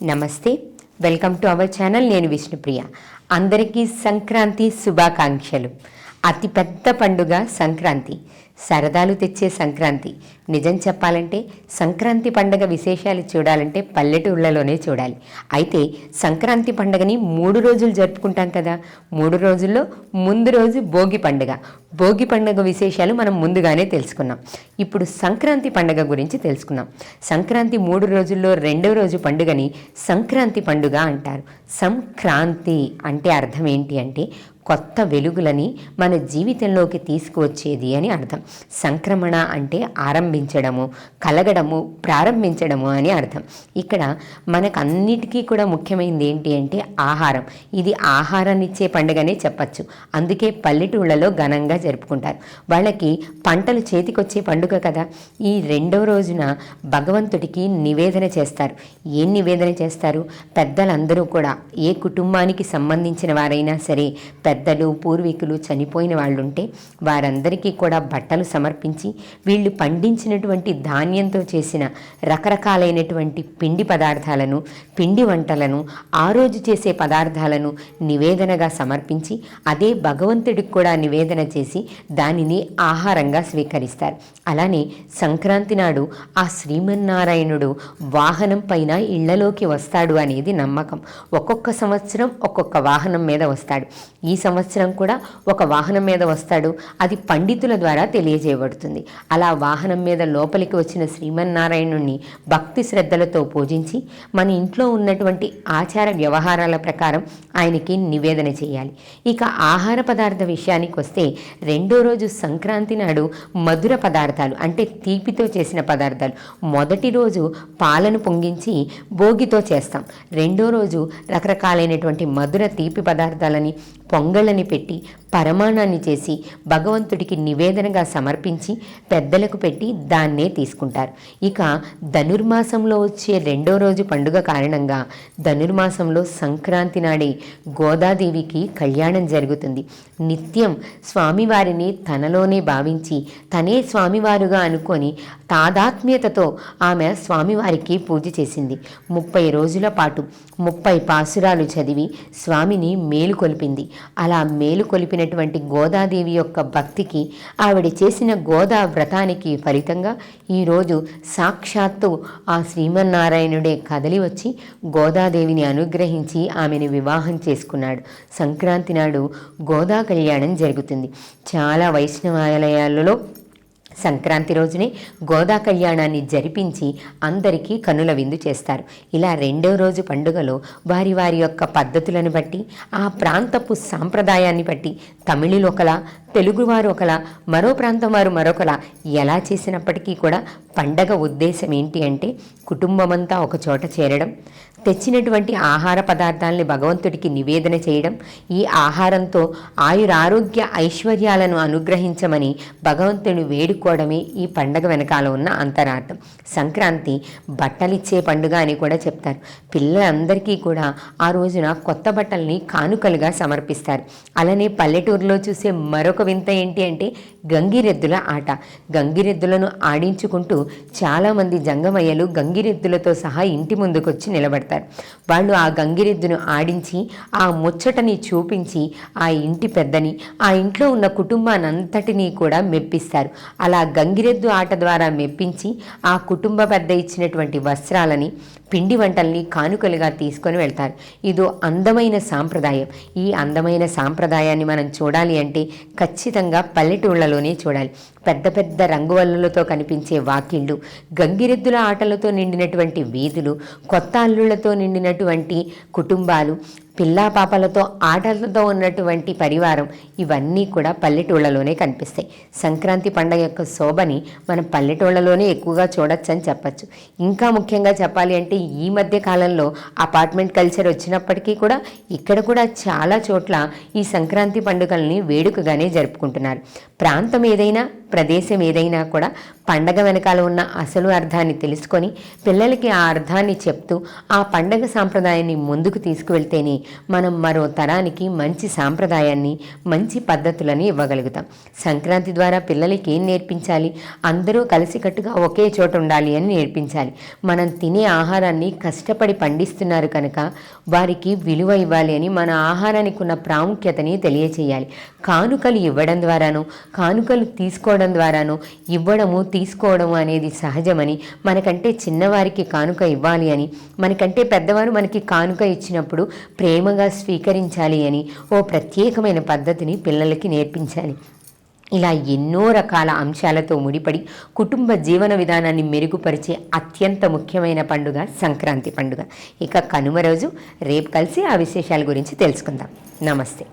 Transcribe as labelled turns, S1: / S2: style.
S1: నమస్తే. Welcome to our channel నేను విష్ణుప్రియ. అందరికీ సంక్రాంతి శుభాకాంక్షలు. అతిపెద్ద పండుగ సంక్రాంతి. సరదాలు తెచ్చే సంక్రాంతి. నిజం చెప్పాలంటే సంక్రాంతి పండగ విశేషాలు చూడాలంటే పల్లెటూళ్ళలోనే చూడాలి. అయితే సంక్రాంతి పండగని మూడు రోజులు జరుపుకుంటాం కదా. మూడు రోజుల్లో ముందు రోజు భోగి పండుగ. భోగి పండుగ విశేషాలు మనం ముందుగానే తెలుసుకున్నాం. ఇప్పుడు సంక్రాంతి పండుగ గురించి తెలుసుకున్నాం సంక్రాంతి మూడు రోజుల్లో రెండవ రోజు పండుగని సంక్రాంతి పండుగ అంటారు. సంక్రాంతి అంటే అర్థం ఏంటి అంటే కొత్త వెలుగులని మన జీవితంలోకి తీసుకువచ్చేది అని అర్థం. సంక్రమణ అంటే ఆరంభించడము కలగడము ప్రారంభించడము అని అర్థం. ఇక్కడ మనకు అన్నిటికీ కూడా ముఖ్యమైనది ఏంటి అంటే ఆహారం. ఇది ఆహారాన్ని ఇచ్చే పండుగనే చెప్పచ్చు. అందుకే పల్లెటూళ్ళలో ఘనంగా జరుపుకుంటారు. వాళ్ళకి పంటలు చేతికొచ్చే పండుగ కదా. ఈ రెండో రోజున భగవంతుడికి నివేదన చేస్తారు. ఏం నివేదన చేస్తారు? పెద్దలందరూ కూడా ఏ కుటుంబానికి సంబంధించిన వారైనా సరే పెద్దలు పూర్వీకులు చనిపోయిన వాళ్ళుంటే వారందరికీ కూడా బట్టలు సమర్పించి వీళ్ళు పండించినటువంటి ధాన్యంతో చేసిన రకరకాలైనటువంటి పిండి పదార్థాలను పిండి వంటలను ఆ రోజు చేసే పదార్థాలను నివేదనగా సమర్పించి అదే భగవంతుడికి కూడా నివేదన చేసి దానిని ఆహారంగా స్వీకరిస్తారు. అలానే సంక్రాంతి నాడు ఆ శ్రీమన్నారాయణుడు వాహనం పైన ఇళ్ళలోకి వస్తాడు అనేది నమ్మకం. ఒక్కొక్క సంవత్సరం ఒక్కొక్క వాహనం మీద వస్తాడు. ఈ సంవత్సరం కూడా ఒక వాహనం మీద వస్తాడు. అది పండితుల ద్వారా తెలియజేయబడుతుంది. అలా వాహనం మీద లోపలికి వచ్చిన శ్రీమన్నారాయణుణ్ణి భక్తి శ్రద్ధలతో పూజించి మన ఇంట్లో ఉన్నటువంటి ఆచార వ్యవహారాల ప్రకారం ఆయనకి నివేదన చేయాలి. ఇక ఆహార పదార్థ విషయానికి వస్తే రెండో రోజు సంక్రాంతి నాడు మధుర పదార్థాలు అంటే తీపితో చేసిన పదార్థాలు. మొదటి రోజు పాలను పొంగించి భోగితో చేస్తాం. రెండో రోజు రకరకాలైనటువంటి మధుర తీపి పదార్థాలని పొంగళ్ళని పెట్టి పరమాణాన్ని చేసి భగవంతుడికి నివేదనగా సమర్పించి పెద్దలకు పెట్టి దాన్నే తీసుకుంటారు. ఇక ధనుర్మాసంలో వచ్చే రెండో రోజు పండుగ కారణంగా ధనుర్మాసంలో సంక్రాంతి నాడే గోదాదేవికి కళ్యాణం జరుగుతుంది. నిత్యం స్వామివారిని తనలోనే భావించి తనే స్వామివారుగా అనుకొని తాదాత్మ్యతతో ఆమె స్వామివారికి పూజ చేసింది. ముప్పై రోజుల పాటు ముప్పై పాసురాలు చదివి స్వామిని మేలుకొల్పింది. అలా మేలుకొలిపినటువంటి గోదాదేవి యొక్క భక్తికి ఆవిడ చేసిన గోదా వ్రతానికి ఫలితంగా ఈరోజు సాక్షాత్తు ఆ శ్రీమన్నారాయణుడే కదలి వచ్చి గోదాదేవిని అనుగ్రహించి ఆమెను వివాహం చేసుకున్నాడు. సంక్రాంతి నాడు గోదా కళ్యాణం జరుగుతుంది. చాలా వైష్ణవాలయాలలో సంక్రాంతి రోజునే గోదా కళ్యాణాన్ని జరిపించి అందరికీ కనుల విందు చేస్తారు. ఇలా రెండో రోజు పండుగలో వారి వారి యొక్క పద్ధతులను బట్టి ఆ ప్రాంతపు సాంప్రదాయాన్ని బట్టి తమిళులు ఒకలా తెలుగువారు ఒకలా మరో ప్రాంతం వారు మరొకలా. ఎలా చేసినప్పటికీ కూడా పండగ ఉద్దేశం ఏంటి అంటే కుటుంబమంతా ఒక చోట చేరడం తెచ్చినటువంటి ఆహార పదార్థాలని భగవంతుడికి నివేదన చేయడం ఈ ఆహారంతో ఆయురారోగ్య ఐశ్వర్యాలను అనుగ్రహించమని భగవంతుని వేడుకోవడమే ఈ పండగ వెనకాల ఉన్న అంతరార్థం. సంక్రాంతి బట్టలిచ్చే పండుగ అని కూడా చెప్తారు. పిల్లలందరికీ కూడా ఆ రోజున కొత్త బట్టల్ని కానుకలుగా సమర్పిస్తారు. అలానే పల్లెటూరులో చూసే మరొక వింత ఏంటి అంటే గంగిరెద్దుల ఆట. గంగిరెద్దులను ఆడించుకుంటూ చాలామంది జంగమయ్యలు గంగిరెద్దులతో సహా ఇంటి ముందుకొచ్చి నిలబడతారు. వాళ్ళు ఆ గంగిరెద్దును ఆడించి ఆ ముచ్చటని చూపించి ఆ ఇంటి పెద్దని ఆ ఇంట్లో ఉన్న కుటుంబానంతటినీ కూడా మెప్పిస్తారు. అలా గంగిరెద్దు ఆట ద్వారా మెప్పించి ఆ కుటుంబ పెద్ద ఇచ్చినటువంటి వస్త్రాలని పిండి వంటల్ని కానుకలుగా తీసుకొని వెళ్తారు. ఇదో అందమైన సాంప్రదాయం. ఈ అందమైన సాంప్రదాయాన్ని మనం చూడాలి అంటే ఖచ్చితంగా ఖచ్చితంగా పల్లెటూళ్ళలోనే చూడాలి. పెద్ద పెద్ద రంగువల్లులతో కనిపించే వాకిళ్ళు గంగిరెద్దుల ఆటలతో నిండినటువంటి వీధులు కొత్త అల్లుళ్ళతో నిండినటువంటి కుటుంబాలు పిల్లా పాపలతో ఆటలతో ఉన్నటువంటి పరివారం ఇవన్నీ కూడా పల్లెటూళ్ళలోనే కనిపిస్తాయి. సంక్రాంతి పండగ యొక్క శోభని మనం పల్లెటూళ్ళలోనే ఎక్కువగా చూడొచ్చని చెప్పచ్చు. ఇంకా ముఖ్యంగా చెప్పాలి అంటే ఈ మధ్య కాలంలో అపార్ట్మెంట్ కల్చర్ వచ్చినప్పటికీ కూడా ఇక్కడ కూడా చాలా చోట్ల ఈ సంక్రాంతి పండుగల్ని వేడుకగానే జరుపుకుంటున్నారు. ప్రాంతం ఏదైనా ప్రదేశం ఏదైనా కూడా పండగ వెనకాల ఉన్న అసలు అర్థాన్ని తెలుసుకొని పిల్లలకి ఆ అర్థాన్ని చెప్తూ ఆ పండగ సాంప్రదాయాన్ని ముందుకు తీసుకువెళ్తేనే మనం మరో తరానికి మంచి సాంప్రదాయాన్ని మంచి పద్ధతులను ఇవ్వగలుగుతాం. సంక్రాంతి ద్వారా పిల్లలకి ఏం నేర్పించాలి? అందరూ కలిసికట్టుగా ఒకే చోట ఉండాలి అని నేర్పించాలి. మనం తినే ఆహారాన్ని కష్టపడి పండిస్తున్నారు కనుక వారికి విలువ ఇవ్వాలి అని మన ఆహారానికి ఉన్న ప్రాముఖ్యతని తెలియచేయాలి. కానుకలు ఇవ్వడం ద్వారాను కానుకలు తీసుకోవడం ద్వారాను ఇవ్వడము తీసుకోవడము అనేది సహజమని మనకంటే చిన్నవారికి కానుక ఇవ్వాలి అని మనకంటే పెద్దవారు మనకి కానుక ఇచ్చినప్పుడు ప్రేమగా స్వీకరించాలి అని ఓ ప్రత్యేకమైన పద్ధతిని పిల్లలకి నేర్పించాలి. ఇలా ఎన్నో రకాల అంశాలతో ముడిపడి కుటుంబ జీవన విధానాన్ని మెరుగుపరిచే అత్యంత ముఖ్యమైన పండుగ సంక్రాంతి పండుగ. ఇక కనుమ రోజు రేపు కలిసి ఆ విశేషాల గురించి తెలుసుకుందాం. నమస్తే.